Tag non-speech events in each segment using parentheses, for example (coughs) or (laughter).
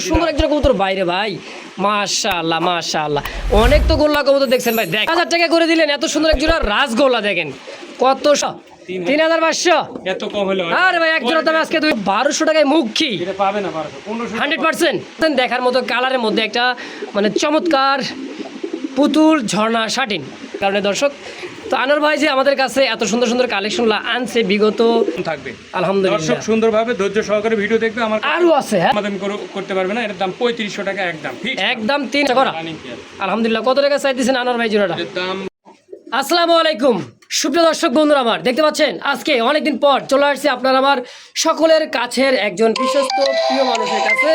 সুন্দর একজন কবুতর বাইরে ভাই। মাশাআল্লাহ মাশাআল্লাহ। অনেক তো গোল্লা কবুতর দেখছেন ভাই। দেখ হাজার টাকা করে দিলেন এত সুন্দর রাজগোল্লা দেখেন। কত তিন হাজার। পাঁচশো। এত কম হলে? আরে ভাই এক জোড়া দাম আজকে তুমি বারোশো টাকায় মুখী। পাবে না হান্ড্রেড পার্সেন্ট। দেখার মতো কালারের মধ্যে একটা মানে চমৎকার পুতুল ঝর্ণা শাটিন। কারণে দর্শক তো আনার ভাই যে আমাদের কাছে এত সুন্দর সুন্দর কালেকশন আনছে বিগত থাকবে। আলহামদুলিল্লাহ। দর্শক সুন্দরভাবে ধৈর্য সহকারে ভিডিও দেখবে আমার আরও আছে হ্যাঁ? আমাদের করতে পারবে না এর দাম পঁয়ত্রিশশো টাকা একদম ঠিক একদম তিন টাকা আলহামদুলিল্লাহ কত টাকা চাই চাইতেছেন আনার ভাই জোড়াটা? দাম আসসালামু আলাইকুম। সুপ্রিয় দর্শক বন্ধুরা আমার দেখতে পাচ্ছেন আজকে অনেকদিন পর চলে আসছে আপনার আমার সকলের কাছের একজন বিশ্বস্ত প্রিয় মানুষের কাছে।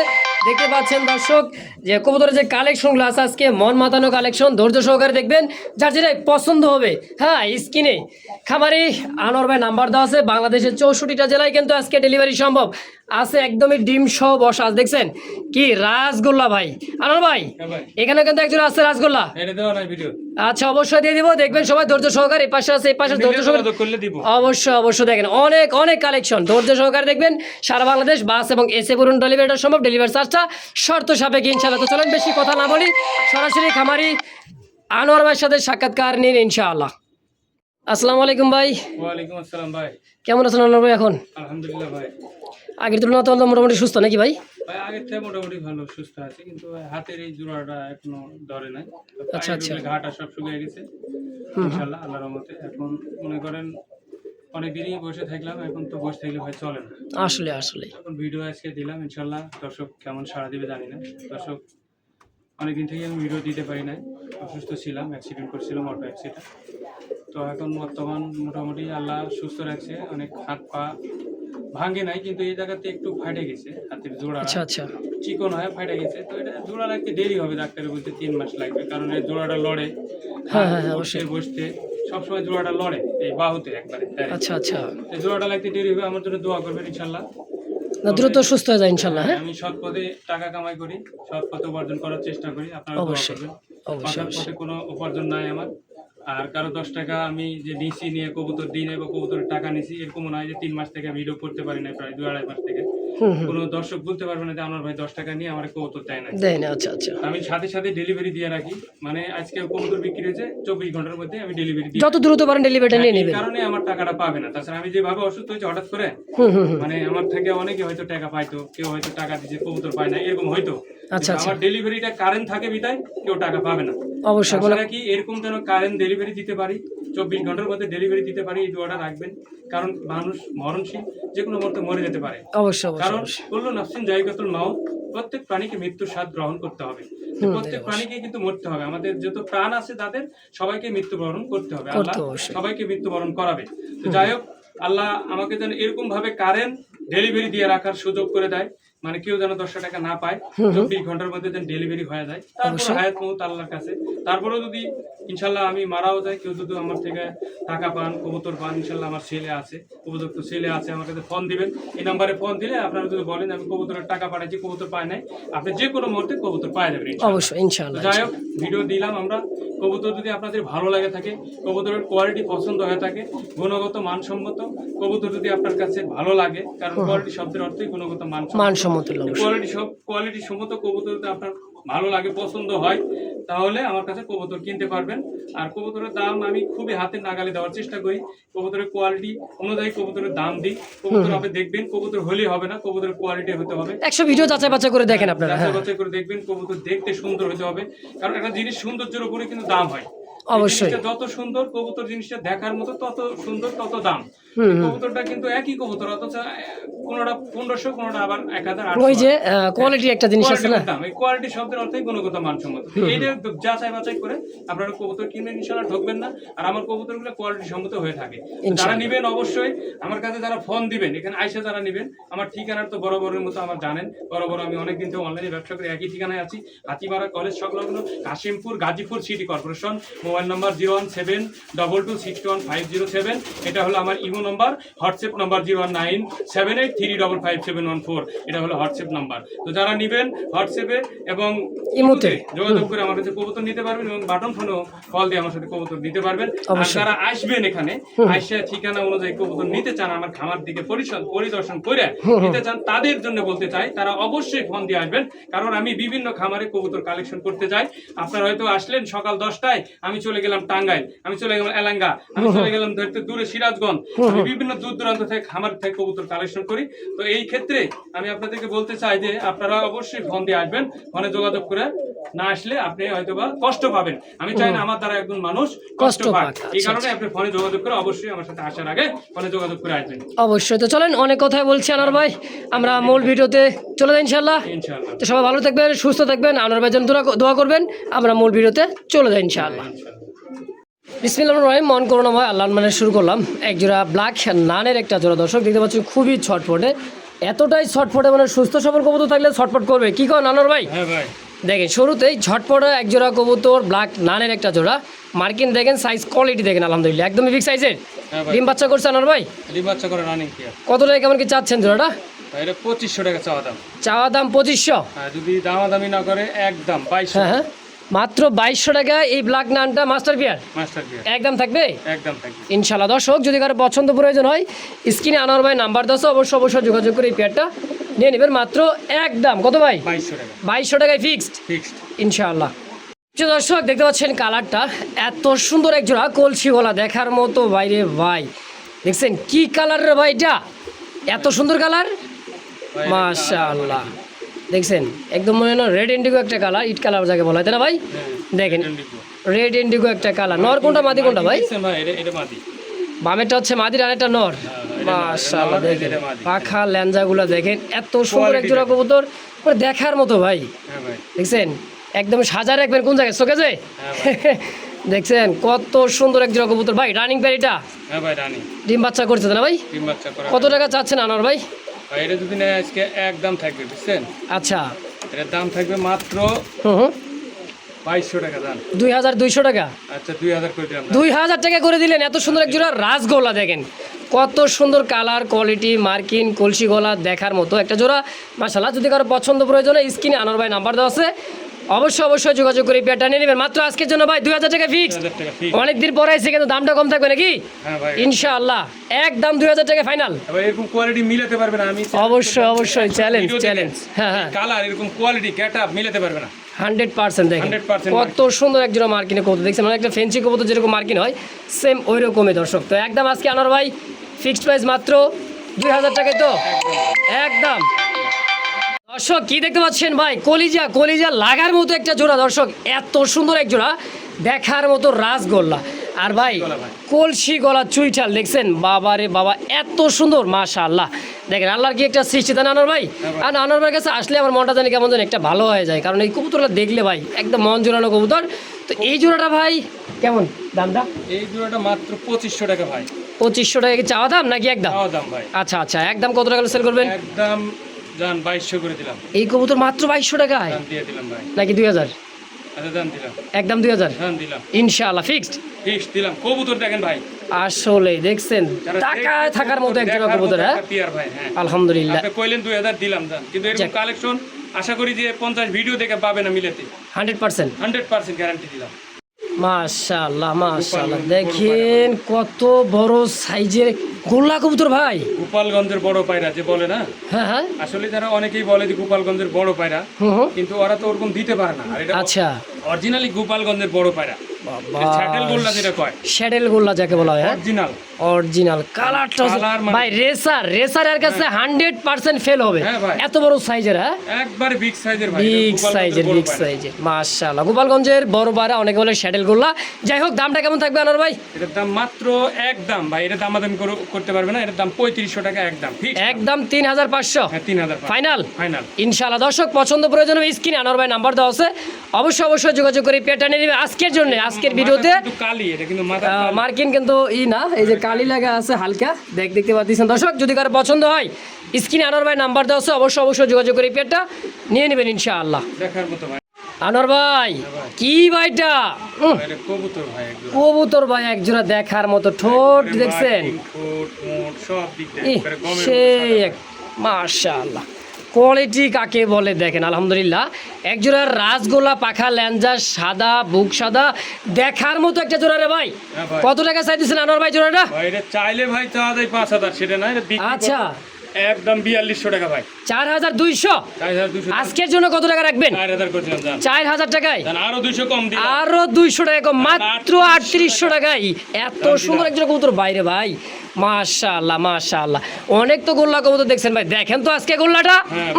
দেখতে পাচ্ছেন দর্শক যে কবুতরের যে কালেকশনগুলো আছে আজকে মন মাতানো কালেকশন ধৈর্য সহকারে দেখবেন যার যেটা পছন্দ হবে হ্যাঁ স্কিনে। খামারি আনোয়ার ভাই নাম্বার দেওয়া আছে বাংলাদেশের চৌষট্টিটা জেলায় কিন্তু আজকে ডেলিভারি সম্ভব। আছে একদমই ডিম সহ বসা দেখছেন? কি রাসগোল্লা ভাই। আনোয়ার ভাই হ্যাঁ এখানে কিন্তু একজন আছে রাসগোল্লা? ভিডিও আচ্ছা অবশ্যই দিয়ে দিব দেখবেন সবাই ধৈর্য সহকারে পাশে আছে এই পাশে ধৈর্য অবশ্যই অবশ্যই দেখেন অনেক অনেক কালেকশন ধৈর্য সহকারে দেখবেন সারা বাংলাদেশ বাস এবং এসে পূরণ ডেলিভারিটা সম্ভব ডেলিভারি চার্জটা শর্ত সাপেক্ষে ইনশাআল্লাহ। তো চলেন বেশি কথা না বলি সরাসরি খামারি আনোয়ার ভাইয়ের সাথে সাক্ষাৎকার নিন ইনশাআল্লাহ। আসসালামু আলাইকুম ভাই। ওয়ালাইকুম আসসালাম ভাই। কেমন আছেন আনোয়ার ভাই এখন? আলহামদুলিল্লাহ ভাই। আগের তুলনায় তো মোটামুটি সুস্থ নাকি ভাই? ভাই আগের থেকে মোটামুটি ভালো সুস্থ আছে কিন্তু হাতের এই জোড়াটা এখনও ধরে নাই। আচ্ছা, আচ্ছা। ঘাটা সব শুকিয়ে গেছে। ইনশাল্লাহ আল্লাহর রহমতে। এখন মনে করেন অনেকদিনই বসে থাকলাম এখন তো বসে থাকলে ভাই চলে না। আসলে আসলে। এখন ভিডিও আজকে দিলাম ইনশাল্লাহ। দর্শক কেমন সাড়া দিবে জানি না। দর্শক অনেকদিন থেকে আমি ভিডিও দিতে পারি নাই। অসুস্থ ছিলাম অ্যাক্সিডেন্ট করছিলাম অটো অ্যাক্সিডেন্ট তো এখন বর্তমান মোটামুটি আল্লাহ সুস্থ রাখছে অনেক হাত পা ভাঙে নাই কিন্তু এই জায়গাতে একটু ফাটে গেছে হাতের জোড়া। আচ্ছা আচ্ছা। চিকন হয়ে ফাটে গেছে তো এটা জোড়া রাখতে দেরি হবে ডাক্তারের বলতে তিন মাস লাগবে কারণ এই জোড়াটা লড়ে। হ্যাঁ, হ্যাঁ, হ্যাঁ, বসতে বসতে সবসময় জোড়াটা লড়ে এই বাহুতে একবারে আচ্ছা আচ্ছা। এই জোড়াটা লাগতে দেরি হবে আমার জন্য দোয়া করবেন ইনশাল্লাহ। না দ্রুত সুস্থ হয়ে যায় ইনশাল্লাহ হ্যাঁ? আমি সৎ পথে টাকা কামাই করি সৎ পথে উপার্জন করার চেষ্টা করি আপনারা অবশ্যই, অবশ্যই, অবশ্যই। কোনো উপার্জন নাই আমার। আর কারও দশ টাকা আমি যে নিছি নিয়ে কবুতর দিই নাই বা কবুতরের টাকা নিছি এরকম নয় যে তিন মাস থেকে আমি ভিডিও করতে পারি না প্রায় দু আড়াই মাস থেকে। কোনো দর্শক বলতে পারবে না যে আমার ভাই দশ টাকা নিয়ে আমার কবুতর দেয় না দেয় না আচ্ছা আচ্ছা। আমি সাথে সাথে ডেলিভারি দিয়ে রাখি। মানে আজকে কবুতর বিক্রি হয়েছে চব্বিশ ঘণ্টার মধ্যে আমি ডেলিভারি দিই যত দ্রুত পারেন ডেলিভারিটা নিয়ে এই নেবেন। কারণে আমার টাকাটা পাবে না। তাছাড়া আমি যেভাবে অসুস্থ হয়েছে হঠাৎ করে মানে আমার থেকে অনেকে হয়তো টাকা পাইতো কেউ হয়তো টাকা দিচ্ছে কবুতর পায় না এরকম হয়তো। আচ্ছা, আমার ডেলিভারিটা কারেন্ট থাকে বিদায় কেউ টাকা পাবে না। অবশ্যই কি এরকম যেন কারেন্ট ডেলিভারি দিতে পারি চব্বিশ ঘণ্টার মধ্যে ডেলিভারি দিতে পারি এই দোয়াটা রাখবেন। কারণ মানুষ মরণশীল যে কোনো মুহূর্তে মরে যেতে পারে। অবশ্যই কারণ বলল নাফসিন জায়গাতুল মাউত প্রত্যেক প্রাণীকে মৃত্যুর স্বাদ গ্রহণ করতে হবে। প্রত্যেক প্রাণীকে কিন্তু মরতে হবে। আমাদের যত প্রাণ আছে তাদের সবাইকে মৃত্যুবরণ করতে হবে। আল্লাহ। সবাইকে মৃত্যুবরণ করাবে। তো যাই হোক আল্লাহ আমাকে যেন এরকম ভাবে কারেন্ট ডেলিভারি দিয়ে রাখার সুযোগ করে দেয়। মানে কেউ যেন দশটা টাকা না পায় চব্বিশ ঘণ্টার মধ্যে যেন ডেলিভারি হয়ে যায়। তারপর হায়াত মহুত আল্লাহর কাছে। তারপরেও যদি ইনশাল্লাহ আমি মারাও যাই কেউ যদি আমার থেকে টাকা পান কবুতর পান ইনশাল্লাহ আমার ছেলে আছে উপযুক্ত ছেলে আছে আমার কাছে ফোন দিবেন। এই নাম্বারে ফোন দিলে আপনারা যদি বলেন আমি কবুতরের টাকা পাঠাচ্ছি কবুতর পায় নাই। আপনি যে কোনো মুহূর্তে কবুতর পাই যাবেন ইনশাল্লাহ। অবশ্যই তো ইনশাআল্লাহ যাই হোক ভিডিও দিলাম আমরা। কবুতর যদি আপনাদের ভালো লাগে থাকে কবুতরের কোয়ালিটি পছন্দ হয়ে থাকে গুণগত মানসম্মত কবুতর যদি আপনার কাছে ভালো লাগে কারণ কোয়ালিটি শব্দের অর্থই গুণগত মানসম্মত। মানসম্মত কোয়ালিটি সব কোয়ালিটি সম্মত কবুতর যদি আপনার ভালো লাগে পছন্দ হয় তাহলে আমার কাছে কবুতর কিনতে পারবেন। আর কবুতরের দাম আমি খুবই হাতে নাগালে দেওয়ার চেষ্টা করি। কবুতরের কোয়ালিটি অনুযায়ী কবুতরের দাম দিই। কবুতর আপনি দেখবেন কবুতর হলেই হবে না কবুতরের কোয়ালিটি হতে হবে। একশো ভিডিও যাচাই বাছাই করে দেখেন আপনারা হ্যাঁ। যাচাই বাছাই করে দেখবেন কবুতর দেখতে সুন্দর হতে হবে। কারণ একটা জিনিস সৌন্দর্যের উপরে কিন্তু দাম হয়। অবশ্যই। যত সুন্দর কবুতর জিনিসটা দেখার মতো তত সুন্দর তত দাম। কবুতরটা কিন্তু একই কবুতর অথচ কোনোটা পনেরোশো কোনোটা আবার এক হাজার ওই যে কোয়ালিটি একটা জিনিস আছে না? এই কোয়ালিটি শব্দের অর্থই গুণগত মানসম্মত। এইটা যাচাই বাছাই করে আপনারা কবুতর কিনবেন ইনশাল্লাহ ঠকবেন না। আর আমার কবুতরগুলো কোয়ালিটি সম্মত হয়ে থাকে। যারা নিবেন অবশ্যই আমার কাছে যারা ফোন দিবেন এখানে আইসা যারা নিবেন আমার ঠিকানার তো বড় বড়ের মতো আমার জানেন। বড় বড় আমি অনেকদিন থেকে অনলাইনে ব্যবসা করে একই ঠিকানায় আছি। হাতিমারা কলেজ সংলগ্ন Kashimpur Gazipur city corporation mobile mobile number zero one seven double two six one five zero seven. এটা হলো আমার imo number WhatsApp number zero one nine seven eight three double five seven one four. এটা হলো WhatsApp number. তো যারা নেবেন হোয়াটসঅ্যাপে এবং ইমোতে। যোগাযোগ করে আমার কাছে কবুতর নিতে পারবেন এবং বাটন ফোনেও কল দিয়ে আমার সাথে কবুতর নিতে পারবেন। আর যারা আসবেন এখানে আইসা ঠিকানা অনুযায়ী কবুতর নিতে চান আমার খামার দিকে পরিদর্শন করে নিতে চান তাদের জন্য বলতে চাই তারা অবশ্যই ফোন দিয়ে আসবেন। কারণ আমি বিভিন্ন খামারে কবুতর কালেকশন করতে যাই। আপনারা হয়তো আসলেন সকাল দশটায় আমি চলে গেলাম টাঙ্গাইল আমি চলে গেলাম এলাঙ্গা আমি চলে গেলাম ধরতে দূরে সিরাজগঞ্জ। আমি বিভিন্ন দূর দূরান্ত থেকে খামার থেকে কবুতর কালেকশন করি। তো এই ক্ষেত্রে আমি আপনাদেরকে বলতে চাই যে আপনারা অবশ্যই ফোন দিয়ে আসবেন ফোনে যোগাযোগ করে না আসলে আপনি হয়তোবা কষ্ট পাবেন। আমি চাই না আমার দ্বারা একজন মানুষ কষ্ট পাক। পাক, এই আচ্ছা, কারণে আপনি ফোনে যোগাযোগ করে অবশ্যই আমার সাথে আসার আগে ফোনে যোগাযোগ করে আসবেন। অবশ্যই। তো চলেন অনেক কথাই বলছি আনার ভাই। আমরা মূল ভিডিওতে চলে যাই ইনশাল্লাহ ইনশাআল্লাহ। তো সবাই ভালো থাকবেন সুস্থ থাকবেন। আনার ভাই যেন দোয়া- দোয়া করবেন। আমরা মূল ভিডিওতে চলে যাই ইনশাআল্লাহ। বিসমিল্লাহ রহিম মন করোনা ভাই আল্লাহ মানে শুরু করলাম। এক জোড়া ব্ল্যাক নানের একটা জোড়া দর্শক দেখতে পাচ্ছি খুবই ছটফটে। এতটাই ছটফটে মানে সুস্থ সবল কবুতর থাকলে ছটফট করবে। কি কর নানোর ভাই? হ্যাঁ দেখেন শুরুতেই ঝটপটে এক জোড়া কবুতর ব্ল্যাক নানের একটা জোড়া। মার্কিন দেখেন সাইজ কোয়ালিটি দেখেন আলহামদুলিল্লাহ। একদমই বিগ সাইজের হ্যাঁ ডিম বাচ্চা করছে আনোয়ার ভাই? ডিম বাচ্চা করে রানিং কত টাকা কেমন কি চাচ্ছেন জোড়াটা? পঁচিশশো টাকা চাওয়া দাম। চাওয়া দাম পঁচিশশো। আর যদি দামাদামি না করে একদম বাইশশো। হ্যাঁ হ্যাঁ। মাত্র বাইশশো টাকা এই ব্ল্যাক নানটা মাস্টার পিয়ার? একদম থাকবে? একদম থাকবে। ইনশাল্লাহ। দর্শক যদি কারও পছন্দ প্রয়োজন হয় স্ক্রিনে আনোয়ার ভাই নাম্বার দশ অবশ্যই অবশ্যই যোগাযোগ করে এই পেয়ারটা নিয়ে নেবেন। মাত্র একদম কত ভাই? বাইশশো টাকা। বাইশশো টাকায় ফিক্সড ফিক্সড ইনশাআল্লাহ। দর্শক দেখতে পাচ্ছেন কালারটা। এত সুন্দর এক জোড়া কলসি গলা দেখার মতো বাইরে ভাই। দেখছেন কি কালার রে ভাই এটা? এত সুন্দর কালার? মাশাআল্লাহ। দেখছেন? একদম মনে হয় রেড ইন্ডিগো একটা কালার ইট কালার যাকে বলা হয়। তাই না ভাই? দেখেন রেড ইন্ডিগো একটা কালার নর কোনটা? মাদি কোনটা ভাই? ভাই বামেরটা হচ্ছে মাদির আর একটা নর মাশাআল্লাহ নর, দেখেন। পাখা ল্যাঞ্জাগুলো দেখেন এত সুন্দর এক জোড়া কবুতর দেখার মতো ভাই। হ্যাঁ দেখছেন? একদম সাজা রাখবেন কোন জায়গায়? চোখে যে হ্যাঁ দেখছেন? কত সুন্দর এক জোড়া কবুতর। ভাই রানিং প্যারিটা হ্যাঁ ভাই রানি ডিম বাচ্চা করছে না ভাই? ডিম বাচ্চা কত টাকা চাচ্ছেন আনোয়ার ভাই ভাই? এটা যদি নেয় আজকে একদম থাকবে বুঝছেন? আচ্ছা। এটার দাম থাকবে মাত্র হুম। হুম বাইশশো টাকা দাম। দুই হাজার দুইশো টাকা? আচ্ছা দুই হাজার করে দিলাম। দুই হাজার টাকা করে দিলেন এত সুন্দর এক জোড়া রাসগোলা দেখেন। কত সুন্দর কালার কোয়ালিটি মার্কিন কলসি গলা দেখার মতো একটা জোড়া। মাসাল্লাহ যদি কারও পছন্দ প্রয়োজন স্ক্রিনে আনোয়ার ভাই নাম্বার দেওয়া আছে অবশ্যই অবশ্যই যোগাযোগ করে পেয়ারটা নিয়ে নেবেন। মাত্র আজকের জন্য ভাই দুই হাজার টাকা ফিক্স 2000 টাকা অনেকদিন পরে এসে কিন্তু দামটা কম থাকবে নাকি? হ্যাঁ ইনশাআল্লাহ। একদম দুই হাজার টাকা ফাইনাল এরকম কোয়ালিটি মিলাতে পারবে না আমি অবশ্যই অবশ্যই চ্যালেঞ্জ চ্যালেঞ্জ হ্যাঁ হ্যাঁ। কালার এরকম কোয়ালিটি গেট আপ মিলাতে পারবে না। হান্ড্রেড পার্সেন্ট দেখেন। 100% কত সুন্দর একজন মার্কিনে কবুতর দেখছেন। মানে একটা ফেন্সি কবুতর যেরকম মার্কিন হয় সেম ওই রকমই দর্শক। তো একদম আজকে আনার ভাই ফিক্সড প্রাইস মাত্র দুই হাজার টাকায় তো? একদম। দর্শক কি দেখতে পাচ্ছেন ভাই? কলিজা কলিজা লাগার মতো একটা জোড়া। দর্শক এত সুন্দর এক জোড়া। দেখার মতো রাসগোল্লা। আর ভাই কলসি গলা চুইঠাল দেখছেন? বাবা রে বাবা এত সুন্দর মাশা আল্লাহ দেখেন আল্লাহর কি একটা সৃষ্টি তাই না আনোয়ার ভাই? আর আনোয়ার ভাইয়ের কাছে আসলে আমার মনটা জানি কেমন জানি একটা ভালো হয়ে যায়। কারণ এই কবুতরটা দেখলে ভাই একদম মন জোড়ানো কবুতর। তো এই জোড়াটা ভাই কেমন? দামটা? এই জোড়াটা মাত্র পঁচিশশো টাকা ভাই। পঁচিশশো টাকা কি চাওয়া দাম নাকি একদম? দাম ভাই। আচ্ছা আচ্ছা একদম কত টাকা সেল করবেন? একদম করে দিলাম। এই কবুতর মাত্র টাকায়? দিয়ে দিলাম ভাই। নাকি দুই হাজার? আচ্ছা দিলাম। একদম দিলাম। ইনশাআল্লাহ ফিক্সড ফিক্স দিলাম। কবুতর দেখেন ভাই। আসলে দেখছেন টাকায় থাকার মতো একজন কবুতর হ্যাঁ? ভাই হ্যাঁ। আলহামদুলিল্লাহ। আপনি কইলেন দুই হাজার দিলাম কিন্তু এরকম কালেকশন আশা করি যে পঞ্চাশ ভিডিও দেখে পাবে না মিলেতে। Hundred percent. Hundred percent guarantee দিলাম। মাশাআল্লাহ মাশাআল্লাহ। দেখেন কত বড় সাইজের গোল্লা কবুতর ভাই। গোপালগঞ্জের বড় পায়রা যে বলে না? হ্যাঁ হ্যাঁ। আসলে যারা অনেকেই বলে যে গোপালগঞ্জের বড় পায়রা কিন্তু ওরা তো ওরকম দিতে পারে না। আর এটা আচ্ছা। অরিজিনালি গোপালগঞ্জের বড় পায়রা। ছ্যাটেল গোল্লা যেটা কয়? শ্যাডেল গোল্লা যাকে বলা হয় হ্যাঁ? অরিজিনাল অরিজিনাল কালারটা ভাই রেসার রেসারের কাছে হান্ড্রেড পার্সেন্ট ফেল হবে। হ্যাঁ এত বড় সাইজের হ্যাঁ? একবারে বিগ সাইজের ভাই বিগ সাইজের বিগ সাইজের মাশাআল্লাহ। গোপালগঞ্জের বড় বারা অনেকে বলে শ্যাডেল গোল্লা। যাই হোক দামটা কেমন থাকবে আনার ভাই? এটার দাম মাত্র একদম ভাই এটা দামাদামি করো- করতে পারবে না। এটার দাম পঁয়ত্রিশশো টাকা একদম ঠিক একদম তিন হাজার পাঁচশো। হ্যাঁ তিন হাজার ফাইনাল ফাইনাল ইনশাআল্লাহ। দর্শক পছন্দ প্রয়োজন হবে স্ক্রিনে আনোয়ার ভাই নাম্বার দেওয়া আছে। অবশ্যই অবশ্যই যোগাযোগ করে পেটা নিয়ে নেবে। আজকের জন্য আজকের ভিডিওতে মার্কিন কিন্তু ই না এই যে কালি লাগা আছে হালকা দেখ দেখতে পাচ্ছেন। দর্শক যদি কারও পছন্দ হয় স্ক্রিনে আনোয়ার ভাই নাম্বার দেওয়া আছে অবশ্যই অবশ্যই যোগাযোগ করে পেটটা নিয়ে নেবেন ইনশাআল্লাহ। দেখার মতো ভাই। আনোয়ার ভাই কি ভাইটা? কবুতর ভাই ভাই একজোড়া দেখার মতো ঠোঁট দেখছেন? সেই এক মাশাআল্লাহ। কোয়ালিটি কাকে বলে দেখেন আলহামদুলিল্লাহ। এক জোড়ার রাজগোলা পাখা ল্যাঞ্জা সাদা বুক সাদা। দেখার মতো একটা জোড়া রে ভাই। হ্যাঁ কত টাকা চাইতেছেন আনোয়ার ভাই জোড়াটা? চাইলে ভাই চাওয়া যায় পাঁচ হাজার সেটা না আচ্ছা। একদম বিয়াল্লিশশো টাকা ভাই। চার হাজার দুইশো আজকের জন্য কত টাকা রাখবেন? চার হাজার টাকায়? আরও দুইশো কম আরও দুইশো টাকা কম মাত্র আটত্রিশশো টাকায়। এত সুন্দর একজন কবুতর বাইরে ভাই। মাশাআল্লাহ মাশাআল্লাহ। অনেক তো গোল্লা কবুতর দেখছেন ভাই। দেখেন তো আজকে গোল্লাটা? হ্যাঁ।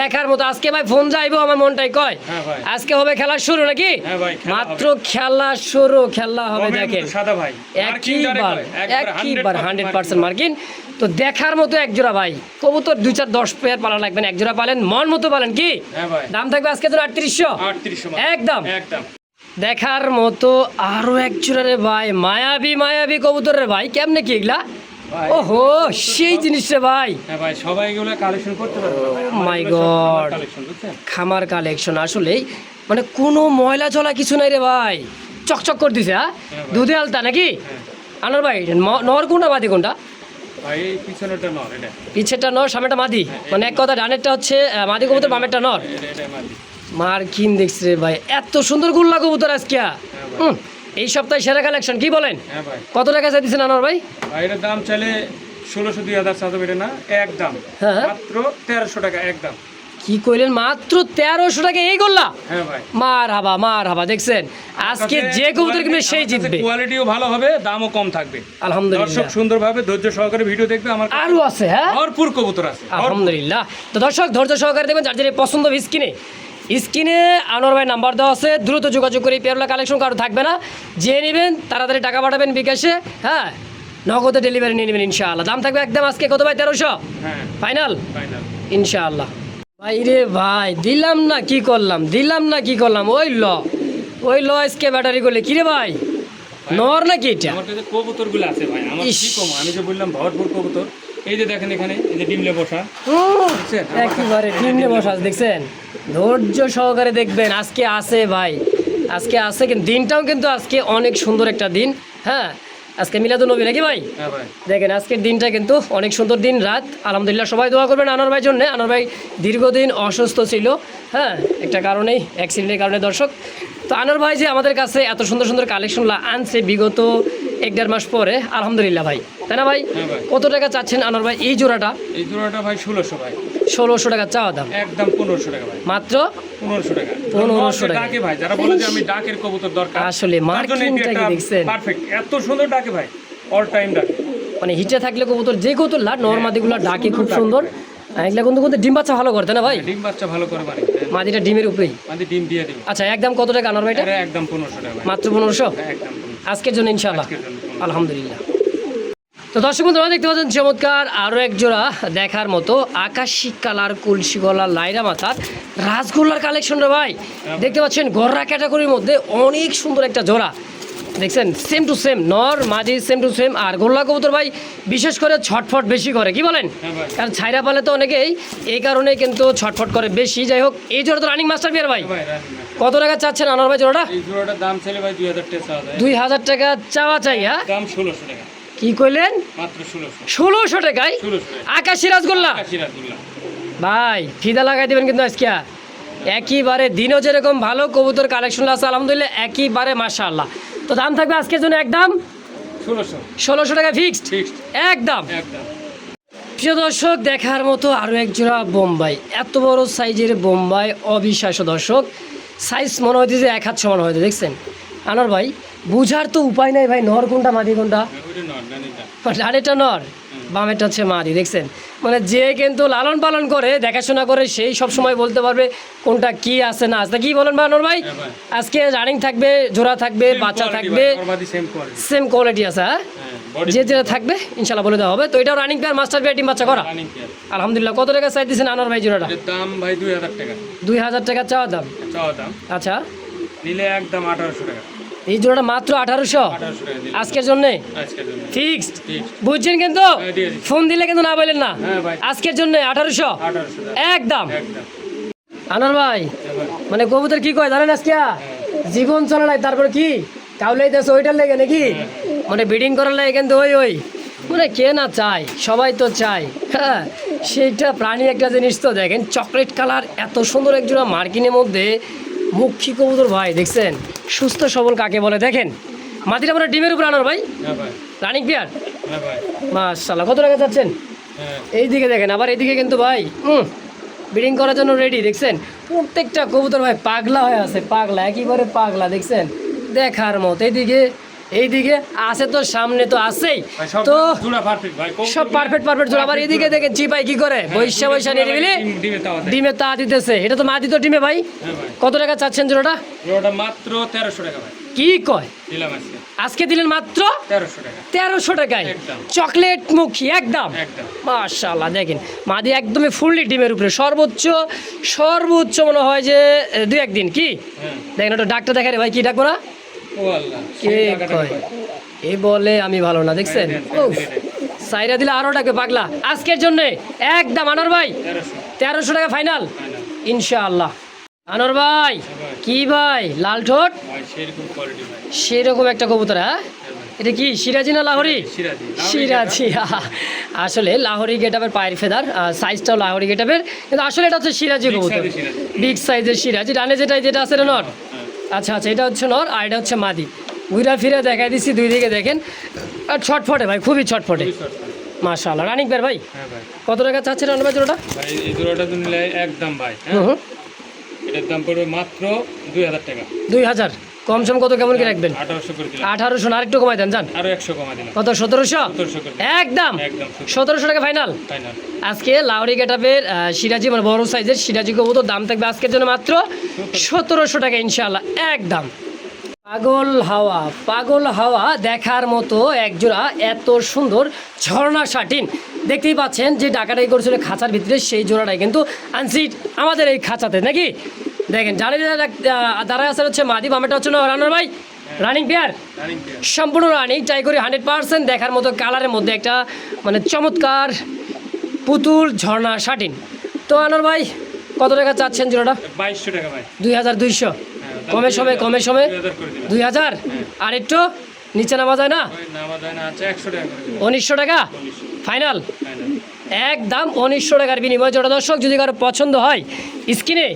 দেখার মতো আজকে ভাই ফোন যাইবো আমার মনটাই কয়। হ্যাঁ আজকে হবে খেলা শুরু নাকি? হ্যাঁ মাত্র খেলা শুরু খেলা হবে দেখেন। মতো সাদা ভাই। মার্কিং যারে একইবার একইবার হান্ড্রেড পার্সেন্ট মার্কিন তো দেখার মতো এক জোড়া ভাই। কবুতর দুই চার দশ পেয়ার পালা লাগবেন এক জোড়া পালেন মন মতো পালেন কি? হ্যাঁ দাম থাকবে আজকে তো আটত্রিশশো? একদম। একদম। দেখার মতো আরও এক জোড়া রে ভাই মায়াবী মায়াবী কবুতর রে ভাই। কেমনে কি এগুলা। ওহো সেই জিনিস রে ভাই। হ্যাঁ ভাই সবাই এগুলো কালেকশন করতে পারবে God. কালেকশন বুঝছেন? খামার কালেকশন আসলেই মানে কোনো ময়লা চলা কিছু নাই রে ভাই। চকচক করে দিছে হ্যাঁ? হ্যাঁ দুধে আলতা নাকি? আনার ভাই নর কোনটা মাদি কোনটা পিছেরটা নর সামনেটা মাদি। মানে এক কথা ডানেরটা হচ্ছে মাদি কবুতর বামেরটা নর। এটা এটা মার কিন দেখছি রে ভাই এত সুন্দর গুল্লা কবুতর আজকে। হুম, এই সপ্তাহে সেরা কালেকশন কি বলেন? হ্যাঁ কত টাকা চাইতেছেন আনোয়ার ভাই? ভাই এটার দাম চাইলে ষোলোশো দুই হাজার বেটে না? এক দাম। মাত্র তেরোশো টাকা একদম কি কইলেন? মাত্র তেরোশো টাকা এই গোল্লা। হ্যাঁ মার হাবা মার হাবা দেখছেন? আজকে যে কবুতর কিনবে সেই জিতবে। কোয়ালিটিও ভালো হবে দামও কম থাকবে। আলহামদুলিল্লাহ। দর্শক সুন্দরভাবে ধৈর্য সহকারে ভিডিও দেখবে আমার আরও আছে হ্যাঁ? ভরপুর কবুতর আছে আলহামদুলিল্লাহ। তো দর্শক ধৈর্য সহকারে দেখবেন যার যার পছন্দ স্ক্রিনে। স্ক্রিনে আনোয়ার ভাই নাম্বার দেওয়া আছে দ্রুত যোগাযোগ করে পেয়ারলা কালেকশন কারও থাকবে না। যে নেবেন তাড়াতাড়ি টাকা পাঠাবেন বিকাশে হ্যাঁ? নগদে ডেলিভারি নিয়ে নেবেন ইনশাআল্লাহ। দাম থাকবে একদম আজকে কত ভাই? তেরোশো? হ্যাঁ। ফাইনাল ফাইনাল ইনশাআল্লাহ। ভাই রে ভাই দিলাম না কি করলাম? দিলাম না কি করলাম? ওই ল। ওই ল আজকে ব্যাটারি করলে। কি রে ভাই? নর নাকি এটা? আমার কাছে কবুতরগুলো আছে ভাই আমার কি কম? আমি যে বললাম ভরপুর কবুতর এই যে দেখেন এখানে এই যে ডিমলে বসা? একেবারে টিমনে বসাস দেখছেন? ধৈর্য সহকারে দেখবেন আজকে আছে ভাই। আজকে আছে কিন্তু দিনটাও কিন্তু আজকে অনেক সুন্দর একটা দিন হ্যাঁ? আজকে মিলাদ নবী নাকি ভাই? হ্যাঁ দেখেন আজকের দিনটা কিন্তু অনেক সুন্দর দিন রাত। আলহামদুলিল্লাহ সবাই দোয়া করবেন। আনার ভাইয়ের জন্য আনোয়ার ভাই দীর্ঘদিন অসুস্থ ছিল হ্যাঁ? একটা কারণেই অ্যাক্সিডেন্টের কারণে দর্শক। তো আনোয়ার ভাই যে আমাদের কাছে এত সুন্দর সুন্দর কালেকশনগুলো আনছে বিগত এক দেড় মাস পরে আলহামদুলিল্লাহ ভাই। তাই না ভাই? হ্যাঁ কত টাকা চাচ্ছেন আনোয়ার ভাই? এই জোড়াটা? এই জোড়াটা ভাই ষোলোশো ভাই। ষোলোশো টাকা চাওয়া দাম। একদম পনেরোশো টাকা ভাই। মাত্র? পনেরোশো টাকা। 1500 টাকা। ডাকে ভাই যারা বলে যে আমি ডাকের কবুতর দরকার আসলে মার্কিংটা কি দেখছেন? পারফেক্ট এত সুন্দর ডাকে ভাই অল টাইম ডাকে। মানে হিটে থাকলে কবুতর যে কবুতর লাট নর্মাদিগুলো ডাকে খুব সুন্দর। আর এগুলা কিন্তু কিন্তু ডিম বাচ্চা ভালো করতে না ভাই? ডিম বাচ্চা ভালো করে মানে মাদিটা ডিমের উপরেই? মানে ডিম দিয়ে দিবে। আচ্ছা একদম কত টাকা আনার ভাইটা? এটা একদম পনেরোশো টাকা মাত্র পনেরোশো? একদম 1500 আজকের জন্য ইনশাল্লাহ আজকের জন্য। 1500 আলহামদুলিল্লাহ। তো দর্শক বন্ধু দেখতে পাচ্ছেন চমৎকার আরও এক জোড়া দেখার মতো আকাশি কালার কলসি গলার লাইরা মাথার রাসগোল্লার কালেকশন রে ভাই। দেখতে পাচ্ছেন গররা ক্যাটাগরির মধ্যে অনেক সুন্দর একটা জোড়া। দেখছেন সেম টু সেম নর মাঝি সেম টু সেম আর গোল্লা কবুতর ভাই বিশেষ করে ছটফট বেশি করে কি বলেন? হ্যাঁ কারণ ছাইরা পালে তো অনেকেই এই কারণে কিন্তু ছটফট করে বেশি। যাই হোক এই জোড়া তো রানিং মাস্টার বিয়ার ভাই না। কত টাকা চাচ্ছেন আনার ভাই জোড়াটা? এই জোড়াটার দাম ভাই দুই হাজার টাকা চাওয়া চাই হ্যাঁ? দাম ষোলোশো টাকা। কি কইলেন? ষোলোশো। টাকায়? আকাশি রাসগোল্লা? ভাই ফিদা লাগাই দেবেন কিন্তু আজকে। একইবারে দিনও যেরকম ভালো কবুতর কালেকশন আছে আলহামদুলিল্লাহ একইবারে মাশাআল্লাহ। তো দাম থাকবে আজকের জন্য একদম? ষোলোশো। ষোলোশো টাকা ফিক্সড একদম? প্রিয় দর্শক দেখার মতো আরও একজোড়া বোম্বাই। এত বড় সাইজের বোম্বাই অবিশ্বাস্য দর্শক। সাইজ মনে হয়েছে যে এক হাত সমান হয়েছে দেখছেন? আনার ভাই বুঝার তো উপায় নাই ভাই নর কোনটা মাদি কোনটা? ওইটা নট নর? বামেরটা হচ্ছে মারি দেখছেন? মানে যে কিন্তু লালন পালন করে দেখাশোনা করে সেই সব সময় বলতে পারবে কোনটা কি আছে না আছে। কি বলেন বানর ভাই? হ্যাঁ ভাই। আজকে রানিং থাকবে জোড়া থাকবে বাচ্চা থাকবে সেম কোয়ালিটি আছে হ্যাঁ? হ্যাঁ যে যেটা থাকবে ইনশাল্লাহ বলে দেওয়া হবে। তো এটাও রানিং পেয়ার মাস্টার পেয়ার বাচ্চা করা? রানিং পেয়ার আলহামদুলিল্লাহ কত টাকা চাই দিয়েছেন আনার ভাই জোড়াটা? এর দাম ভাই দুই হাজার টাকা। দুই হাজার টাকা চাওয়া দাম? চাওয়া দাম। আচ্ছা। নিলে একদম আঠারোশো টাকা। এই জোড়াটা মাত্র আঠারোশো। আজকের জন্য? ফিক্সড বুঝছেন কিন্তু? হ্যাঁ। ফোন দিলে কিন্তু না বললেন না। হ্যাঁ আজকের জন্য আঠারোশো? একদম। আনার ভাই হ্যাঁ মানে কবুতর কি কয় জানেন আজকে? জীবন চলে নাই তারপর কি? কাউলাই দেশ ওইটার লেগে নাকি? মানে ব্রিডিং করার লাগে কিন্তু ওই ওই। মানে কে না চায়? সবাই তো চায়। হ্যাঁ সেইটা প্রাণী একটা জিনিস তো। দেখেন চকলেট কালার এত সুন্দর একজোড়া মার্কিনের মধ্যে মুখী কবুতর ভাই দেখছেন? সুস্থ সবল কাকে বলে? দেখেন মাটিটা আমরা ডিমের উপর আনোর ভাই? হ্যাঁ রানিক বিয়ার মাসাল্লাহ ভাই। মাশাল্লাহ কত টাকা চাচ্ছেন? এই এইদিকে দেখেন আবার এইদিকে কিন্তু ভাই হুম ব্রিডিং করার জন্য রেডি দেখছেন? প্রত্যেকটা কবুতর ভাই পাগলা হয়ে আছে পাগলা একেবারে পাগলা দেখছেন? দেখার মতো এইদিকে এইদিকে আছে তো সামনে তো আছেই। তো ভাই সব পারফেক্ট পারফেক্ট জোড়া। আবার এদিকে দেখেন চিপাই কি করে? বৈশা বৈশা নিয়ে দিবিলি ডিমের ডিমে তা দিতেছে। এটা তো মা দিত ডিমে ভাই? হ্যাঁ কত টাকা চাচ্ছেন জোড়াটা? জোড়াটা মাত্র তেরোশো টাকা ভাই। কি কয়? আজকে। দিলেন মাত্র? তেরোশো টাকায়। চকলেট মুখী একদম। মাশাল্লাহ দেখেন মাদি একদমই ফুললি ডিমের উপরে। সর্বোচ্চ সর্বোচ্চ মনে হয় যে দু একদিন কি? হ্যাঁ। দেখেন ওটা ডাক্তার দেখারে ভাই কি ডাকবো না কে কয়। এ বলে আমি ভালো না দেখছেন? ও দেন, দেন। সাইরা দিলে আরও ডাকবে পাগলা। আজকের জন্য একদম আনোর ভাই তেরোশো। টাকা ফাইনাল। ইনশাআল্লাহ। আনোর ভাই। কি ভাই? লাল ঠোঁট? সেরকম একটা কবুতর হ্যাঁ? হ্যাঁ এটা কি সিরাজি না লাহোরি? সিরাজি। আসলে লাহোরি গেটাপের পায়ের ফেদার সাইজটাও লাহোরি গেটাপের কিন্তু আসলে এটা হচ্ছে সিরাজি কবুতর size এর সিরাজি। বিগ সাইজের সিরাজি। ডানে যেটা যেটা আছে এটা হ্যাঁ আচ্ছা আচ্ছা এটা হচ্ছে নর আর এটা হচ্ছে মাদি। ঘুরা ফিরে দেখাই দিচ্ছি দুই দিকে দেখেন। আর ছটফটে ভাই খুবই ছটফটে। মাশাআল্লাহ। রানিক বের ভাই? হ্যাঁ ভাই। কত টাকা চাচ্ছে রান ভাই জোড়াটা? ভাই এই জোড়াটা তুমি একদম ভাই হ্যাঁ। এটার দাম পড়বে মাত্র দুই হাজার টাকা। দুই হাজার। কম সম কত কেমন কি রাখবেন? আঠারোশো না আরেকটু কমাই দেন যান। কত সতেরোশো? একদম। সতেরোশো। টাকা ফাইনাল ফাইনাল আজকে লাউরি গেটাপের সিরাজি মানে বড় সাইজের সিরাজি কবুতর দাম থাকবে আজকের জন্য মাত্র সতেরোশো টাকা ইনশাল্লাহ একদম। পাগল হাওয়া পাগল হাওয়া দেখার মতো একজোড়া এত সুন্দর ঝর্ণা শাটিন। দেখতেই পাচ্ছেন যে ডাকাটাই করেছিল খাঁচার ভিতরে সেই জোড়াটাই কিন্তু আনসিট আমাদের এই খাঁচাতে নাকি? দেখেন জানেন দাঁড়ায় আসার হচ্ছে মাদি বামেটা হচ্ছে রানার ভাই? রানিং পেয়ার সম্পূর্ণ রানিং ট্রাই করি হান্ড্রেড পার্সেন্ট দেখার মতো কালারের মধ্যে একটা মানে চমৎকার পুতুল ঝর্ণা শাটিন। তো আনার ভাই কত টাকা চাচ্ছেন জোড়াটা? বাইশশো টাকা ভাই। দুই হাজার দুইশো। হ্যাঁ, কমে সময় কমে সময়। দুই হাজার হাজার? আর একটু নিচে নামা যায় না? দিলাম। উনিশশো টাকা? ফাইনাল ফাইনাল একদম উনিশশো টাকার বিনিময় জোড়া। দর্শক যদি কারও পছন্দ হয় স্ক্রিনে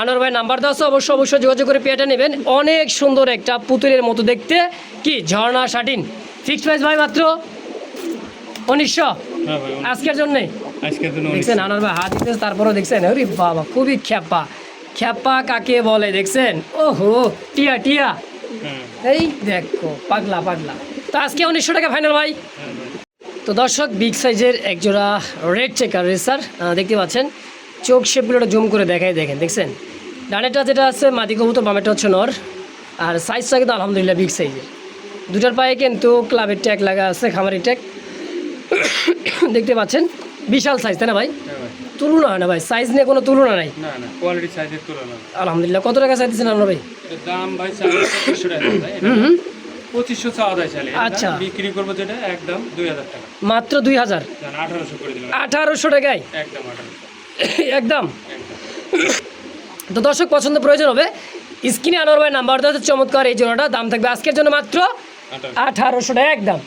আনোর ভাই নাম্বার দেওয়া আছে অবশ্যই অবশ্যই যোগাযোগ করে পেয়েটা নেবেন। অনেক সুন্দর একটা পুতুলের মতো দেখতে। কি ঝর্ণা শাটিন। ফিক্সড প্রাইস ভাই মাত্র উনিশশো। হ্যাঁ আজকের জন্যে? দেখছেন আনার ভাই হাত দিতেছে তারপরেও দেখছেন। ওরে বাবা খুবই খ্যাপা। খ্যাপা কাকে বলে দেখছেন? ওহো টিয়া টিয়া। হ্যাঁ। এই দেখো পাগলা পাগলা। তো আজকে উনিশশো টাকা ফাইনাল ভাই। হ্যাঁ ভাই। তো দর্শক বিগ সাইজের একজোড়া রেড চেকার রেসার দেখতে পাচ্ছেন। চোখ শেপগুলো জুম করে দেখাই দেখেন দেখছেন? ডানেটা যেটা আছে মাদি কবুতর বামেটা হচ্ছে নর। আর সাইজটা কিন্তু আলহামদুলিল্লাহ বিগ সাইজের দুটার পায়ে কিন্তু ক্লাবের ট্যাগ লাগা আছে খামারি ট্যাগ দেখতে পাচ্ছেন? বিশাল সাইজ তাই না ভাই? হ্যাঁ ভাই। তুলনা হয় না ভাই সাইজ নিয়ে কোনো তুলনা নাই। না না কোয়ালিটি সাইজের তুলনা আলহামদুলিল্লাহ কত টাকা চাইতেছেন ভাই? এটার দাম ভাই পঁচিশশো চাওয়া যায় চালে আচ্ছা। বিক্রি করব যেটা একদম দুই হাজার টাকা। মাত্র দুই হাজার? আঠারোশো করে দিলাম। আঠারোশো টাকায়? একদম আঠারোশো। (laughs) একদম। তো দর্শক, পছন্দ প্রয়োজন হবে। স্ক্রিনে আনোয়ার ভাই নাম্বার দেওয়া চমৎকার এই জোড়াটা। দাম থাকবে আজকের জন্য মাত্র আঠারোশো টাকা, একদম।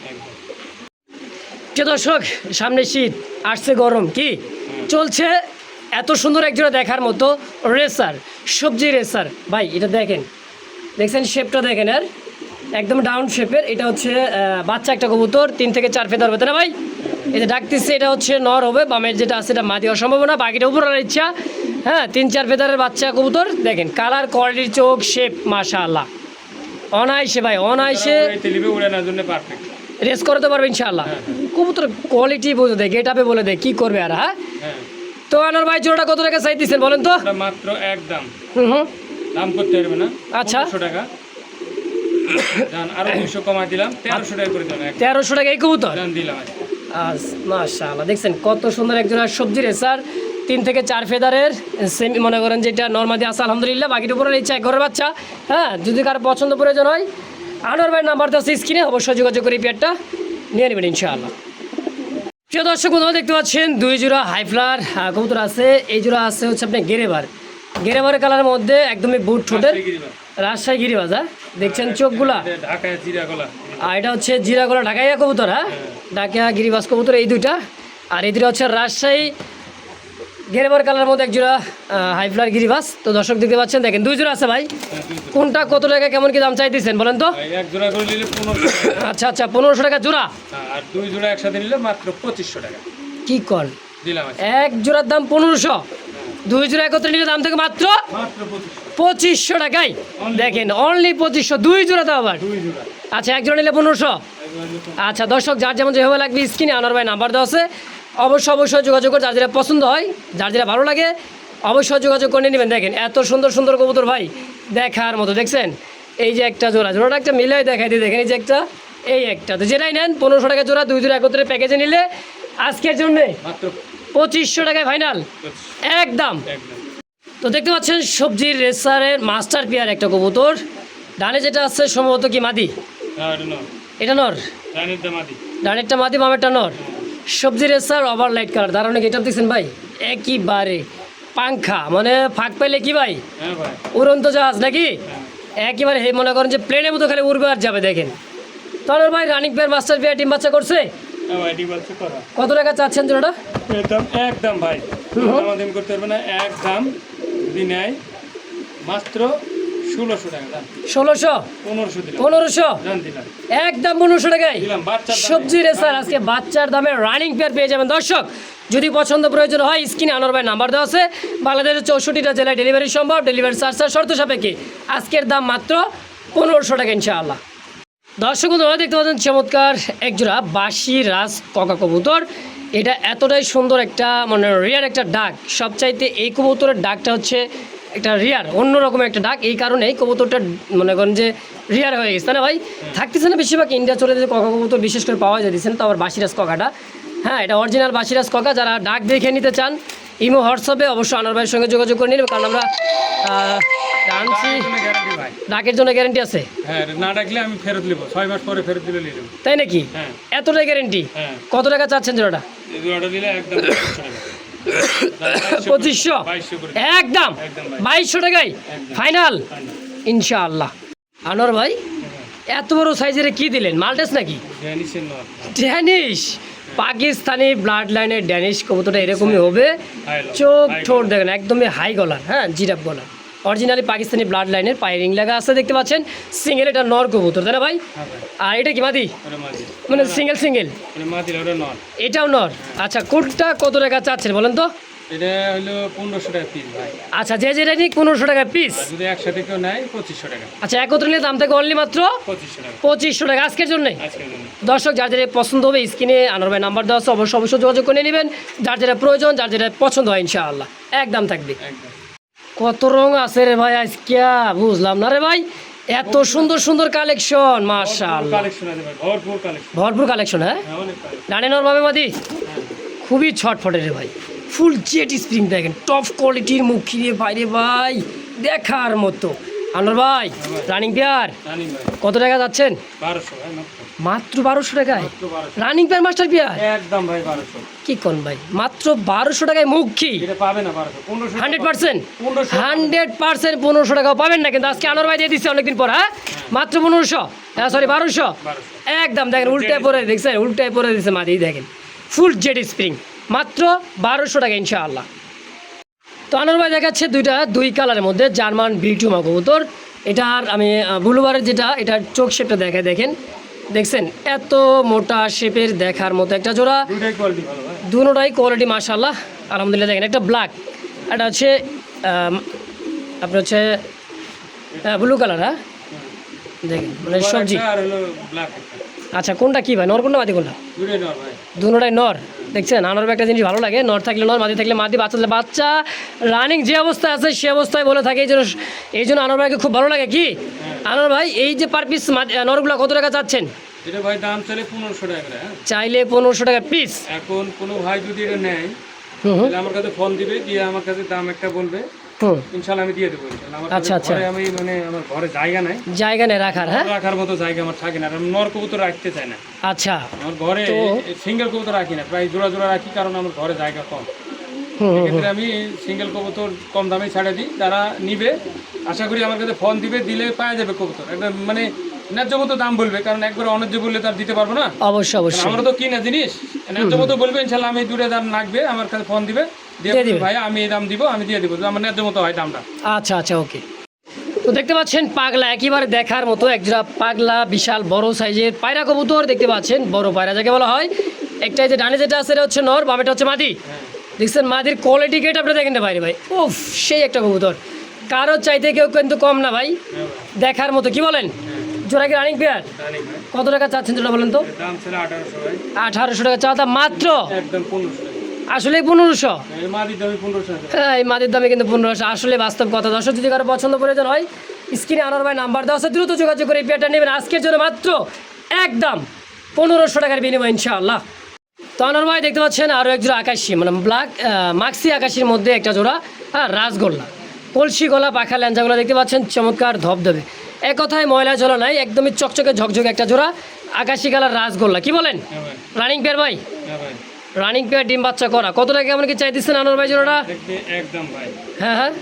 যে দর্শক, সামনে শীত, আসছে গরম, কি? চলছে এত সুন্দর এক জোড়া দেখার মতো রেসার, সবজি রেসার। ভাই, এটা দেখেন। দেখছেন শেপটা দেখেন আর একদম ডাউন শেপের এটা হচ্ছে বাচ্চা একটা কবুতর তিন থেকে চার ফেদার হবে না ভাই? এটা ডাকতেছে এটা হচ্ছে নর হবে বামের যেটা আছে এটা মাদি অসম্ভব না বাকিটা উপর আনার ইচ্ছা। হ্যাঁ তিন চার ফেদারের বাচ্চা কবুতর দেখেন কালার কোয়ালিটির চোখ শেপ মাশা আল্লাহ অনায়াসে ভাই অনায়াসে রেস করতে পারবে ইনশাআল্লাহ। হ্যাঁ, কবুতর কোয়ালিটি বুঝে দেয় গেট আপে বলে দেয় কি করবে আর হ্যাঁ? হ্যাঁ। তো আনার ভাই জোড়াটা কত টাকা চাইতেছেন বলেন তো? মাত্র একদম হুম হুম। দাম করতে পারবে না। আচ্ছা। টাকা। আরও দুশো কমাই দিলাম তেরোশো টাকা করে দিলাম তেরোশো টাকা এই কবুতর? দিলাম মাশাআল্লাহ দেখছেন কত সুন্দর একজন সবজি রেসার তিন থেকে চার ফেদারের সেমি মনে করেন যেটা নর্মাদি আছে আলহামদুলিল্লাহ বাকির উপরে ইচ্ছা এক ঘরের বাচ্চা। হ্যাঁ যদি কারও পছন্দ প্রয়োজন হয় আনোয়ার ভাই নাম্বার আছে স্ক্রিনে অবশ্যই যোগাযোগ করে পেয়ারটা নিয়ে নেবেন ইনশাআল্লাহ। প্রিয় দর্শক বন্ধুরা দেখতে পাচ্ছেন দুই জোড়া হাইফ্লার কবুতর আছে এই জোড়া আছে হচ্ছে আপনার গেরেবার। গেরেবারে কালারের মধ্যে একদমই বুট ঠোঁটের। রাজশাহী গিরিবাজ। রাজশাহী হ্যাঁ দেখছেন চোখগুলা? ঢাকায় আর এটা হচ্ছে জিরাগোলা ঢাকাইয়া কবুতর হ্যাঁ? ঢাকা গিরিবাস কবুতর এই দুইটা। আর এই দুটো হচ্ছে রাজশাহী গেরেবার কালারের মধ্যে এক জোড়া হাই ফ্লার গিরিবাস। তো দর্শক দেখতে পাচ্ছেন দেখেন দুই জোড়া আছে ভাই। হ্যাঁ। কোনটা কত টাকা কেমন কি দাম চাইতেছেন বলেন তো? এক জোড়া করে নিলে আচ্ছা আচ্ছা পনেরোশো টাকা জোড়া? হ্যাঁ, আর দুই জোড়া একসাথে নিলে মাত্র পঁচিশশো টাকা। কি কর? দিলাম এক জোড়ার দাম পনেরোশো। দুই জোড়া একত্রে নিলে দাম থেকে মাত্র পঁচিশশো। টাকায় দেখেন অনলি পঁচিশশো দুই জোড়া দাও আবার। আচ্ছা এক জোড়া নিলে পনেরোশো। আচ্ছা দর্শক যার যেমন যেভাবে লাগবে স্ক্রিনে আনার ভাই নাম্বার দেওয়া আছে। অবশ্যই অবশ্যই যোগাযোগ করে যার যেটা পছন্দ হয় যার যেটা ভালো লাগে অবশ্যই যোগাযোগ করে নেবেন। দেখেন এত সুন্দর সুন্দর কবুতর ভাই দেখার মতো দেখছেন? এই যে একটা জোড়া জোড়াটা একটা মিলাই দেখাই দিয়ে দেখেন এই যে একটা এই একটা। তো যেটাই নেন পনেরোশো টাকা জোড়া দুই জোড়া একত্রে প্যাকেজে নিলে আজকের জন্যে মাত্র পঁচিশশো টাকায় ফাইনাল একদম। তো দেখতে পাচ্ছেন সবজির রেসারের মাস্টার পিয়ার একটা কবুতর। ডানে যেটা আছে সম্ভবত কি মাদি? এটা নর। ডানেরটা মাদি। বামেরটা নর? সবজি রেসার ওভার লাইট কালার দাঁড়ানো এটা দেখছেন ভাই। একইবারে পাংখা। মানে ফাঁক পাইলে কি ভাই? হ্যাঁ উড়ন্ত জাহাজ নাকি? হ্যাঁ। একেবারে মনে করেন যে প্লেনের মতো খালি উড়বে আর যাবে দেখেন। তাহলে ভাই রানিক পেয়ার মাস্টার পেয়ার টিম বাচ্চা করছে? কত টাকা চাচ্ছেন জোড়াটা? একদম একদম ভাই। আমাদের করতে পারবে না একদম যদি মাত্র ষোলোশো টাকা ষোলোশো? পনেরোশো একদম পনেরোশো টাকায়। সবজি রেসার আজকে বাচ্চার দামে রানিং পেয়ার পেয়ে যাবেন। দর্শক যদি পছন্দ প্রয়োজন হয় স্ক্রিনে আনোয়ার ভাই নাম্বার দেওয়া আছে। বাংলাদেশের চৌষট্টিটা জেলায় ডেলিভারি সম্ভব ডেলিভারি চার্জ শর্ত সাপেক্ষে। আজকের দাম মাত্র পনেরোশো টাকা ইনশাআল্লাহ। দর্শক বন্ধুরা দেখতে পাচ্ছেন চমৎকার একজোড়া বাসি রাজ ককা কবুতর। এটা এতটাই সুন্দর একটা মানে রিয়ার একটা ডাক। সবচাইতে এই কবুতরের ডাকটা হচ্ছে একটা রিয়ার অন্যরকম একটা ডাক। এই কারণে এই কবুতরটা, মনে করেন যে রিয়ার হয়ে গেছে। না ভাই, থাকতেছে না বেশিরভাগ ইন্ডিয়া চলে যেতে ককা কবুতর বিশেষ করে পাওয়া যাইতেছে তো আবার বাসিরাজ ককাটা। হ্যাঁ এটা অরিজিনাল বাসিরাজ ককা। যারা ডাক দেখে নিতে চান ইমো হোয়াটসঅ্যাপে অবশ্যই আনার ভাইয়ের সঙ্গে যোগাযোগ করে নিন কারণ আমরা আনছি ডাকের জন্য গ্যারেন্টি আছে। হ্যাঁ না ডাকলে আমি ফেরত নেব। ছয় মাস পরে ফেরত দিলে নিয়ে তাই নাকি? হ্যাঁ। এতটাই গ্যারেন্টি হ্যাঁ। কত টাকা চাচ্ছেন জোড়াটা? জোড়াটা নিলে একদম পঁচিশশো (coughs) একদম? বাইশশো টাকায়? ফাইনাল ইনশাআল্লাহ। আনোয়ার ভাই এত বড় সাইজের কি দিলেন? মালটেস নাকি? ড্যানিশ? পাকিস্তানি ব্লাড লাইনের ড্যানিশ কবুতরটা এরকমই হবে। চোখ ঠোঁট দেখেন একদমই হাই গলার হ্যাঁ জিরাপ গলার অরিজিনালি পাকিস্তানি ব্লাড লাইনের পায়ে রিং লাগা আছে দেখতে পাচ্ছেন। সিঙ্গেল এটা নর কবুতর তাই না ভাই? হ্যাঁ আর এটা কি মাদি? মানে সিঙ্গেল সিঙ্গেল এটাও নর। আচ্ছা কোটটা কত টাকা চাচ্ছেন বলেন তো? এটা হলো পনেরোশো টাকা পিস ভাই। আচ্ছা যে যেটা পনেরোশো টাকা পিস যদি একসাথে কেউ নেয় পঁচিশশো টাকা। আচ্ছা একত্রে নিলে দাম থেকে অনলি মাত্র পঁচিশশো টাকা। পঁচিশশো টাকা। আজকের জন্য? দর্শক যার যেটা পছন্দ হবে স্ক্রিনে আনার ভাই নাম্বার দেওয়া আছে অবশ্যই অবশ্যই যোগাযোগ করে নেবেন। যার যেটা প্রয়োজন যার যেটা পছন্দ হয় ইনশাআল্লাহ। একদম থাকবে। কত রং আছে রে ভাই আজকে? বুঝলাম না রে ভাই। এত সুন্দর সুন্দর কালেকশন ভাই ভরপুর কালেকশন। হ্যাঁ? হ্যাঁ মাদি? খুবই ছটফটে রে ভাই। ফুল জেট স্প্রিং দেখেন টপ কোয়ালিটির মুখ রে ভাই রে ভাই দেখার মতো। আনোর ভাই রানিং পেয়ার কত টাকা যাচ্ছেন? মাত্র। বারোশো টাকায়? রানিং পেয়ার মাস্টার পেয়ার একদম ভাই বারোশো। কি কোন ভাই? মাত্র বারোশো টাকায় মুখি হান্ড্রেড পার্সেন্ট? হান্ড্রেড পার্সেন্ট পনেরোশো টাকাও পাবেন না কিন্তু আজকে আনোর ভাই দিয়ে দিচ্ছে অনেকদিন পর হ্যাঁ? মাত্র পনেরোশো? হ্যাঁ সরি বারোশো? একদম দেখেন উল্টায় পরে দেখছেন উল্টায় পরে দিচ্ছে মাদি দেখেন। Full jet spring. মাত্র বারোশো টাকা ইনশাআল্লাহ। তো আনোর ভাই দেখাচ্ছে দুইটা দুই কালারের মধ্যে জার্মান বিটুমা কবুতর। এটার আমি ব্লুবারের যেটা এটার চোখ শেপটা দেখে দেখেন। দেখছেন এত মোটা শেপের দেখার মতো একটা জোড়া। দুটাই কোয়ালিটি মাশাল্লাহ আলহামদুলিল্লাহ দেখেন একটা ব্ল্যাক একটা হচ্ছে আপনার হচ্ছে ব্লু কালার হ্যাঁ? দেখেন? মানে সবজি? আচ্ছা কোনটা কি ভাই? নর কোনটা মাদি কোনটা? দুটাই নর দেখছেন? আনোর একটা জিনিস ভালো লাগে। নর থাকলে নর মাদি থাকলে মাদি বাচ্চা বাচ্চা। রানিং যে অবস্থায় আছে সে অবস্থায় বলে থাকে। এই জন্য এই জন্য আনোর ভাইকে খুব ভালো লাগে। কি? আনোর ভাই এই যে পার পিস নরগুলো কত টাকা চাচ্ছেন? এটা ভাই দাম চলে পনেরোশো টাকা হ্যাঁ। চাইলে পনেরোশো টাকা পিস এখন কোনো ভাই যদি এটা নেয় আমার কাছে ফোন দিবে দিয়ে আমার কাছে দাম একটা বলবে। আমি দিয়ে দেবো আচ্ছা, আচ্ছা। আমি মানে আমার ঘরে জায়গা নাই। জায়গা নেই রাখার হ্যাঁ? রাখার মতো জায়গা আমার থাকে না আমি নর কবুতর রাখতে চাই না। আচ্ছা। আমার ঘরে সিঙ্গেল কবুতর রাখি না প্রায় জোড়া জোড়া রাখি কারণ আমার ঘরে জায়গা কম। আমি সিঙ্গেল কবুতর কম দামে ছাড়ে দিই তারা নিবে আশা করি আমার কাছে ফোন দিবে দিলে পাওয়া যাবে কবুতর। একদম মানে ন্যায্য মতো দাম বলবে কারণ একবার অন্যায্য বললে তো আর দিতে পারব না। অবশ্যই অবশ্যই। আমরা তো কিনা জিনিস ন্যায্য মতো বলবে ইনশাল্লাহ আমি দূরে দাম লাগবে আমার কাছে ফোন দিবে ভাই আমি এই দাম দিব আমি দিয়ে দিব আমার ন্যায্য মতো হয় দামটা। আচ্ছা আচ্ছা ওকে। তো দেখতে পাচ্ছেন পাগলা একেবারে দেখার মতো একজোড়া পাগলা বিশাল বড় সাইজের পায়রা কবুতর দেখতে পাচ্ছেন বড় পায়রা যাকে বলা হয়। একটা যে ডানে যেটা আছে এটা হচ্ছে নর বামেটা হচ্ছে মাদি। দেখছেন মাদির কোয়ালিটি গেট আপনি দেখেন না বাইরে ভাই? উফ সেই একটা কবুতর। কারও চাইতে কেউ কিন্তু কম না ভাই। দেখার মতো কি বলেন? জোড়া কি রানিং পেয়ার কত টাকা চাচ্ছেন যেটা বলেন তো? আঠারোশো টাকা চাওয়া মাত্র? আসলে পনেরোশো? হ্যাঁ এই মাদের দামে কিন্তু পনেরোশো। আসলে বাস্তব কথা দর্শক যদি কারও পছন্দ প্রয়োজন হয় স্ক্রিনে আনার ভাই নাম্বার দেওয়া আছে দ্রুত যোগাযোগ করে এই পেয়ারটা নেবেন। আজকের জন্য মাত্র একদম পনেরোশো টাকার বিনিময় ইনশাআল্লাহ। তো আনার ভাই দেখতে পাচ্ছেন আরও এক জোড়া আকাশি মানে ব্ল্যাক মাক্সি আকাশির মধ্যে একটা জোড়া হ্যাঁ রাসগোল্লা। কলসি গলা পাখা ল্যাঞ্জাগুলো দেখতে পাচ্ছেন চমৎকার ধবধবে। এক কথায় ময়লা জলা নাই একদমই চকচকে ঝকঝকে একটা জোড়া আকাশি কালার রাসগোল্লা কি বলেন? রানিং পেয়ার ভাই? রানিং পেয়ার ডিম বাচ্চা করা। কত টাকা কেমন কি চাইতেছেন আনোয়ার ভাই জোড়াটা? একদম ভাই। হ্যাঁ হ্যাঁ।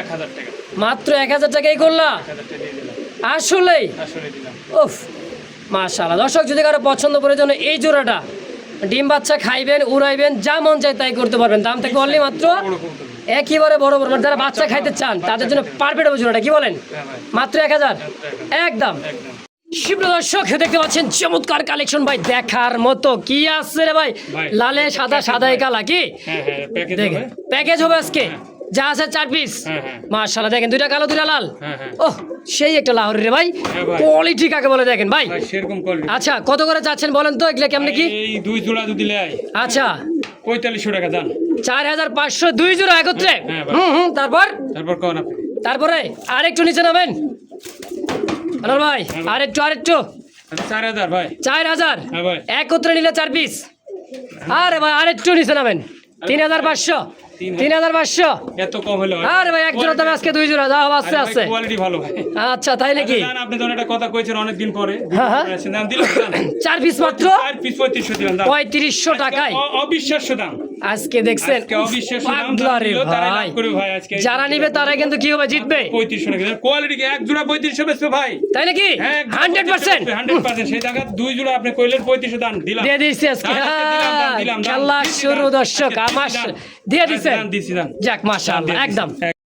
এক হাজার টাকা। মাত্র এক হাজার টাকাই করলা? আসলেই? উফ মাশাআল্লাহ। দর্শক যদি কারও পছন্দ করে জন্য এই জোড়াটা ডিম বাচ্চা খাইবেন উড়াইবেন যা মন চায় তাই করতে পারবেন। দাম থেকে অনলি মাত্র কবুতর বড় বড় মানে যারা বাচ্চা খাইতে চান তাদের জন্য পারফেক্ট হবে জোড়াটা কি বলেন? হ্যাঁ মাত্র এক হাজার? একদম। দর্শক দেখতে পাচ্ছেন চমৎকার কালেকশন ভাই দেখার মতো। কি আছে রে ভাই? লালে সাদা সাদাই কালা কি? হ্যাঁ হ্যাঁ প্যাকেজ দেখেন হবে। আজকে। যা আছে চার পিস হ্যাঁ হ্যাঁ। মার্শাল্লাহ দেখেন দুইটা কালো দুইটা লাল। হ্যাঁ হ্যাঁ। ওহ সেই একটা লাহোরি রে ভাই। হ্যাঁ কোয়ালিটি কাকে বলে দেখেন ভাই? সেরকম কোয়ালিটি আচ্ছা কত করে যাচ্ছেন বলেন তো? এগুলা কেমনে কি? দুই জোড়া যদি লেয় আচ্ছা। পঁয়তাল্লিশশো টাকা দাম। চার হাজার পাঁচশো দুই জোড়া একত্রে। হ্যাঁ, হুম হুম তারপর? তারপর কন আপনি? তারপরে আরেকটু নিচে নামেন। আনোয়ার ভাই আরেকটু আরেকটু। আচ্ছা, চার হাজার ভাই। চার হাজার হ্যাঁ একত্রে নিলে চার পিস। আরে ভাই আরেকটু নিচে নামেন। তিন হাজার পাঁচশো। তিন হাজার পাঁচশো। এত কম হলো আরে ভাই এক জোড়া দামে আজকে দুই জোড়া। যাও আছে আছে কোয়ালিটি ভালো ভাই। আচ্ছা তাই নাকি? আপনি যখন একটা কথা কইছেন অনেকদিন পরে। হ্যাঁ, হ্যাঁ। আচ্ছা। চার পিস মাত্র? চার পিস পঁয়ত্রিশশো দিলাম পঁয়ত্রিশশো টাকায়। অবিশ্বাস্য দাম। আজকে দেখছেন। যারা নিবে তারা কিন্তু কি হবে জিতবে? কোয়ালিটি এক জোড়া পঁয়ত্রিশশো বেচবে ভাই। তাই নাকি? হান্ড্রেড পার্সেন্ট হান্ড্রেড পার্সেন্ট সেই টাকা দুই জোড়া আপনি কইলেন পঁয়ত্রিশশো দাম দিলাম। দিয়ে দিচ্ছি আজকে। দাম আজকে দিলাম, দাম দিলাম, দাম খেলা শুরু দর্শক আমার দিয়ে দিচ্ছেন দাম দিচ্ছি, দাম। যাক মাশাআল্লাহ একদম।